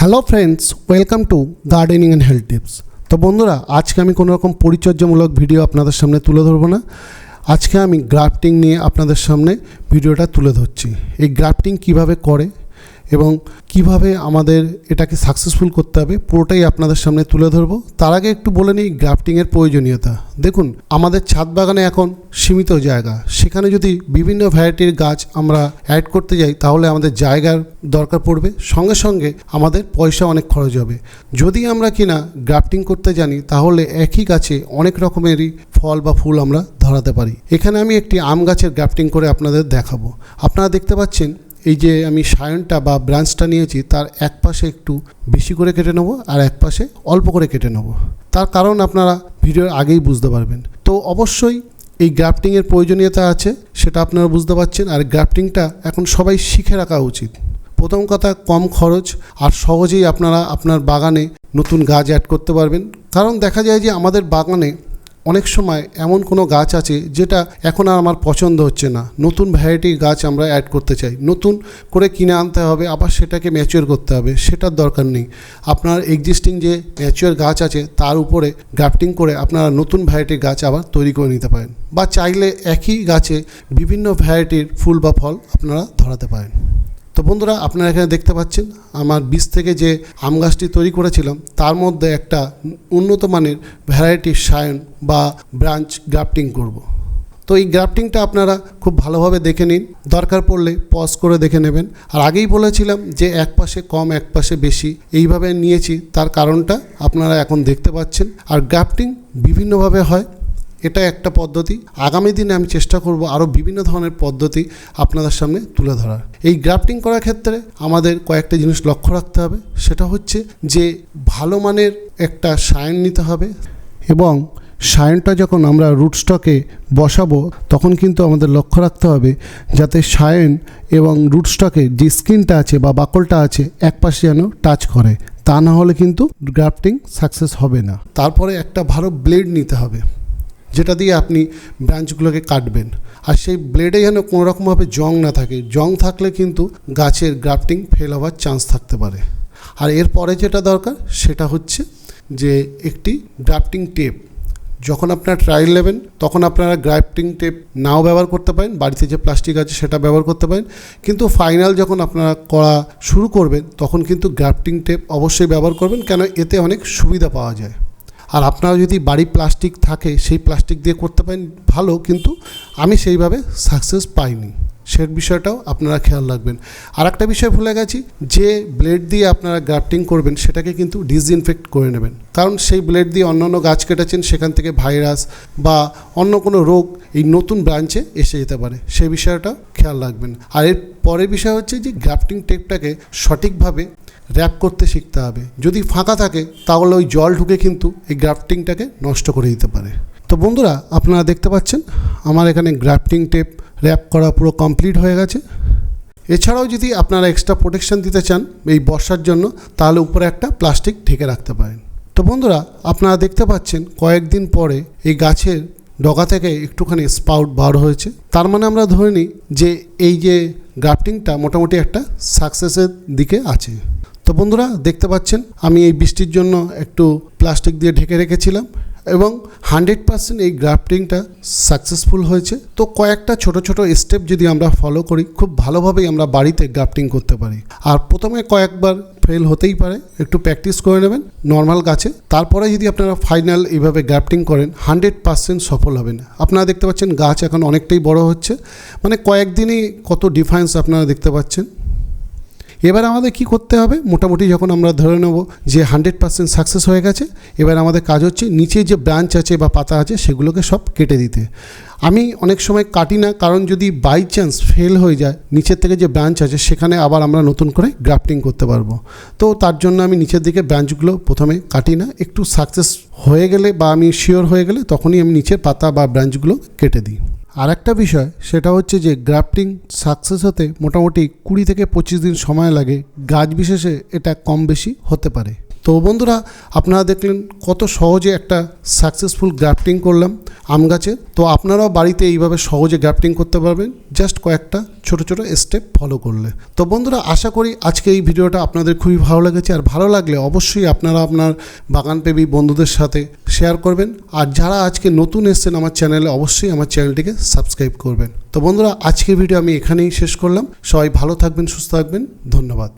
Hello friends welcome to gardening and health tips তো বন্ধুরা, আজকে আমি কোনো রকম পরিচর্যামূলক ভিডিও আপনাদের সামনে তুলে ধরবো না। আজকে আমি গ্রাফটিং নিয়ে আপনাদের সামনে ভিডিওটা তুলে ধরছি। এই গ্রাফটিং কীভাবে করে এবং কীভাবে আমাদের এটাকে সাকসেসফুল করতে হবে, পুরোটাই আপনাদের সামনে তুলে ধরবো। তার আগে একটু বলে নিই গ্রাফটিংয়ের প্রয়োজনীয়তা। দেখুন, আমাদের ছাদ বাগানে এখন সীমিত জায়গা। সেখানে যদি বিভিন্ন ভ্যারাইটির গাছ আমরা অ্যাড করতে যাই, তাহলে আমাদের জায়গার দরকার পড়বে। সঙ্গে সঙ্গে আমাদের পয়সা অনেক খরচ হবে। যদি আমরা কিনা গ্রাফটিং করতে জানি, তাহলে একই গাছে অনেক রকমেরই ফল বা ফুল আমরা ধরাতে পারি। এখানে আমি একটি আম গাছের গ্রাফটিং করে আপনাদের দেখাবো। আপনারা দেখতে পাচ্ছেন এই যে আমি সায়নটা বা ব্রাঞ্চটা নিয়েছি, তার এক পাশে একটু বেশি করে কেটে নেব আর এক পাশে অল্প করে কেটে নেব। তার কারণ আপনারা ভিডিওর আগেই বুঝতে পারবেন। তো অবশ্যই এই গ্রাফটিংয়ের প্রয়োজনীয়তা আছে, সেটা আপনারা বুঝতে পারছেন। আর গ্রাফটিংটা এখন সবাই শিখে রাখা উচিত। প্রথম কথা, কম খরচ, আর সহজেই আপনারা আপনার বাগানে নতুন গাছ অ্যাড করতে পারবেন। কারণ দেখা যায় যে আমাদের বাগানে অনেক সময় এমন কোনো গাছ আছে যেটা এখন আর আমার পছন্দ হচ্ছে না। নতুন ভ্যারাইটির গাছ আমরা অ্যাড করতে চাই। নতুন করে কিনে আনতে হবে, আবার সেটাকে ম্যাচিওর করতে হবে, সেটার দরকার নেই। আপনার এক্সিস্টিং যে ম্যাচিওর গাছ আছে, তার উপরে গ্রাফটিং করে আপনারা নতুন ভ্যারাইটির গাছ আবার তৈরি করে নিতে পারেন। বা চাইলে একই গাছে বিভিন্ন ভ্যারাইটির ফুল বা ফল আপনারা ধরাতে পারেন। তো বন্ধুরা, আপনারা এখানে দেখতে পাচ্ছেন আমার বীজ থেকে যে আম গাছটি তৈরি করেছিলাম, তার মধ্যে একটা উন্নত মানের ভ্যারাইটি সায়ন বা ব্রাঞ্চ গ্রাফটিং করব। তো এই গ্রাফটিংটা আপনারা খুব ভালোভাবে দেখে নিন, দরকার পড়লে পজ করে দেখে নেবেন আর আগেই বলেছিলাম যে এক পাশে কম, এক পাশে বেশি, এইভাবে নিয়েছি, তার কারণটা আপনারা এখন দেখতে পাচ্ছেন আর গ্রাফটিং বিভিন্নভাবে হয় এটা একটা পদ্ধতি। আগামী দিনে আমি চেষ্টা করব আরও বিভিন্ন ধরনের পদ্ধতি আপনাদের সামনে তুলে ধরার। এই গ্রাফটিং করার ক্ষেত্রে আমাদের কয়েকটা জিনিস লক্ষ্য রাখতে হবে। সেটা হচ্ছে যে ভালো মানের একটা সায়ন নিতে হবে এবং সায়নটা যখন আমরা রুট স্টকে বসাবো, তখন কিন্তু আমাদের লক্ষ্য রাখতে হবে যাতে সায়ন এবং রুট স্টকের যে স্কিনটা আছে বা বাকলটা আছে এক পাশে যেন টাচ করে। তা না হলে কিন্তু গ্রাফটিং সাকসেস হবে না। তারপরে একটা ভালো ব্লেড নিতে হবে। যেটা দিয়ে আপনি ব্রাঞ্চগুলোকে কাটবেন। আর সেই ব্লেডে যেন কোনো রকমভাবে জং না থাকে। জং থাকলে কিন্তু গাছের গ্রাফটিং ফেল হওয়ার চান্স থাকতে পারে। আর এরপরে যেটা দরকার, সেটা হচ্ছে যে একটি গ্রাফটিং টেপ যখন আপনারা ট্রায়াল নেবেন, তখন আপনারা গ্রাফটিং টেপ নাও ব্যবহার করতে পারেন। বাড়িতে যে প্লাস্টিক আছে, সেটা ব্যবহার করতে পারেন। কিন্তু ফাইনাল যখন আপনারা করা শুরু করবেন, তখন কিন্তু গ্রাফটিং টেপ অবশ্যই ব্যবহার করবেন। কেন? এতে অনেক সুবিধা পাওয়া যায়। আর আপনারা যদি বাড়ি প্লাস্টিক থাকে, সেই প্লাস্টিক দিয়ে করতে পারেন, ভালো, কিন্তু আমি সেইভাবে সাকসেস পাইনি। সে বিষয়টাও আপনারা খেয়াল রাখবেন। আর একটা বিষয় ভুলে গেছি, যে ব্লেড দিয়ে আপনারা গ্রাফটিং করবেন, সেটাকে কিন্তু ডিসইনফেক্ট করে নেবেন। কারণ সেই ব্লেড দিয়ে অন্য অন্য গাছ কেটেছেন, সেখান থেকে ভাইরাস বা অন্য কোনো রোগ এই নতুন ব্রাঞ্চে এসে যেতে পারে। সেই বিষয়টা খেয়াল রাখবেন। আর এর পরের বিষয় হচ্ছে যে গ্রাফটিং টেপটাকে সঠিকভাবে র্যাপ করতে শিখতে হবে। যদি ফাঁকা থাকে, তাহলে ওই জল ঢুকে কিন্তু এই গ্রাফটিংটাকে নষ্ট করে দিতে পারে। তো বন্ধুরা, আপনারা দেখতে পাচ্ছেন, আমার এখানে গ্রাফটিং টেপ র্যাপ করা পুরো কমপ্লিট হয়ে গেছে। এছাড়াও যদি আপনারা এক্সট্রা প্রোটেকশন দিতে চান এই বর্ষার জন্য, তাহলে উপরে একটা প্লাস্টিক ঢেকে রাখতে পারেন। তো বন্ধুরা, আপনারা দেখতে পাচ্ছেন, কয়েকদিন পরে এই গাছের ডগা থেকে একটুখানি স্পাউট বার হয়েছে। তার মানে আমরা ধরে নিই যে এই যে গ্রাফটিংটা মোটামুটি একটা সাকসেসের দিকে আছে। তো বন্ধুরা, দেখতে পাচ্ছেন, আমি এই বৃষ্টির জন্য একটু প্লাস্টিক দিয়ে ঢেকে রেখেছিলাম এবং হান্ড্রেড পার্সেন্ট এই গ্রাফটিংটা সাকসেসফুল হয়েছে। তো কয়েকটা ছোট ছোট স্টেপ যদি আমরা ফলো করি, খুব ভালোভাবেই আমরা বাড়িতে গ্রাফটিং করতে পারি। আর প্রথমে কয়েকবার ফেল হতেই পারে, একটু প্র্যাকটিস করে নেবেন, নর্মাল গাছে। তারপরে যদি আপনারা ফাইনাল এইভাবে গ্রাফটিং করেন, হান্ড্রেড পার্সেন্ট সফল হবেন। আপনারা দেখতে পাচ্ছেন, গাছ এখন অনেকটাই বড় হচ্ছে। মানে কয়েকদিনই কত ডিফারেন্স আপনারা দেখতে পাচ্ছেন। এবার আমাদের কি করতে হবে? মোটামুটি যখন আমরা ধরে নেব যে হান্ড্রেড পার্সেন্ট সাকসেস হয়ে গেছে, এবার আমাদের কাজ হচ্ছে নিচে যে ব্রাঞ্চ আছে বা পাতা আছে সেগুলোকে সব কেটে দিতে। আমি অনেক সময় কাটি না, কারণ যদি বাই চান্স ফেল হয়ে যায়, নিচের থেকে যে ব্রাঞ্চ আছে সেখানে আবার আমরা নতুন করে গ্রাফটিং করতে পারব। তো তার জন্য আমি নিচের দিকে ব্রাঞ্চগুলো প্রথমে কাটি না, একটু সাকসেস হয়ে গেলে বা আমি শিওর হয়ে গেলে তখনই আমি নিচের পাতা বা ব্রাঞ্চগুলো কেটে দিই। আর একটা বিষয়, সেটা হচ্ছে যে গ্রাফটিং সাকসেস হতে মোটামুটি কুড়ি থেকে পঁচিশ দিন সময় লাগে। গাছ বিশেষে এটা কম বেশি হতে পারে। তো বন্ধুরা, আপনারা দেখলেন কত সহজে একটা সাকসেসফুল গ্রাফটিং করলাম আম গাছে। তো আপনারাও বাড়িতে এইভাবে সহজে গ্রাফটিং করতে পারবেন। জাস্ট কয়েকটা ছোট ছোট স্টেপ ফলো করলে। তো বন্ধুরা, আশা করি আজকে এই ভিডিওটা আপনাদের খুবই ভালো লেগেছে। আর ভালো লাগলে অবশ্যই আপনারা আপনার বাগানপ্রেমী বন্ধুদের সাথে শেয়ার করবেন। আর যারা আজকে নতুন এসছেন আমার চ্যানেলে অবশ্যই আমার চ্যানেলটিকে সাবস্ক্রাইব করবেন। তো বন্ধুরা, আজকের ভিডিও আমি এখানেই শেষ করলাম। সবাই ভালো থাকবেন, সুস্থ থাকবেন। ধন্যবাদ।